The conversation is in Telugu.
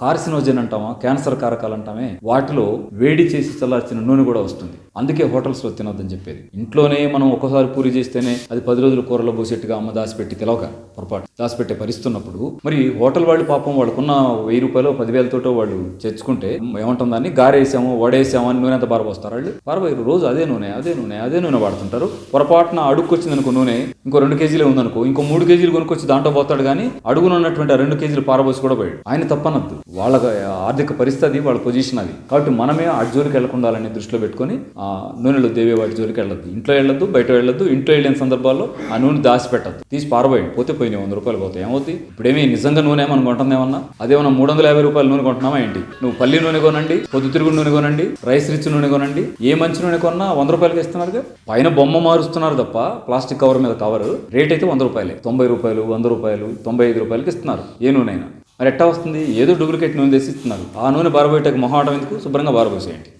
కార్సినోజన్ అంటామా క్యాన్సర్ కారకాలు అంటామే వాటిలో వేడి చేసి చల్లార్చిన నూనె కూడా వస్తుంది. అందుకే హోటల్స్లో తినొద్దని చెప్పేది. ఇంట్లోనే మనం ఒక్కసారి పూరి చేస్తేనే అది పది రోజులు కూరలో పోసేట్టుగా అమ్మ దాచిపెట్టి తెలవక పొరపాటు. దాచిపెట్టే పరిస్థితున్నప్పుడు మరి హోటల్ వాళ్ళు పాపం వాళ్ళకున్న వెయ్యి రూపాయలు పదివేలతోటో వాళ్ళు తెచ్చుకుంటే ఏమంటుంది దాన్ని గారేసాము వడేసాము అని నూనె అంత బారబోస్తారు వాళ్ళు. బారబోయారు రోజు అదే నూనె అదే నూనె అదే నూనె వాడుతుంటారు. పొరపాటున అడుక్కొచ్చింది అనుకో నూనె ఇంకో రెండు కేజీలే ఉందనుకో ఇంకో మూడు కేజీలు కొనుక్కొచ్చి దాంట్లో పోతాడు కానీ అడుగున ఉన్నటువంటి ఆ రెండు కేజీలు పారబోసి కూడా పోయాడు. ఆయన తప్పనద్దు. వాళ్ళ ఆర్థిక పరిస్థితి వాళ్ళ పొజిషన్ అది. కాబట్టి మనమే ఆ జోలికి వెళ్ళకుండా దృష్టిలో పెట్టుకొని ఆ నూనెలో దేవే వాటి జోలికి వెళ్ళొద్దు. ఇంట్లో వెళ్ళొద్దు బయట వెళ్ళొద్దు ఇంట్లో వెళ్ళిన సందర్భాల్లో ఆ నూనె దాచిపెట్టద్దు. తీసి పారబోయండి. పోతే పోయినాయి వంద రూపాయలు పోతాయి. ఏమవుతుంది ఇప్పుడేమీ నిజంగా నూనె మనం కొంటుందేమన్నా అదేమన్నా మూడు వందల యాభై రూపాయల నూనె కొంటున్నావా ఏంటి? నువ్వు పల్లి నూనె కొనండి పొద్దుతిరుగుడు నూనె కొనండి రైస్ రిచ్ నూనె కొనండి ఏ మంచి నూనె కొన్నా వంద రూపాయలకి ఇస్తున్నారుగా? పైన బొమ్మ మారుస్తున్నారు తప్ప ప్లాస్టిక్ కవర్ మీద కవర్ రేట్ అయితే వంద రూపాయలే. తొంభై రూపాయలు వంద రూపాయలు తొంభై ఐదు రూపాయలకి ఇస్తున్నారు. ఏ నూనె అయినా. మరి ఎట్టా వస్తుంది? ఏదో డూప్లికేట్ నూనె తెసి ఇస్తున్నారు ఆ నూనె బారబోయేటకు మొహాటం ఎందుకు? శుభ్రంగా బారబోసేయండి.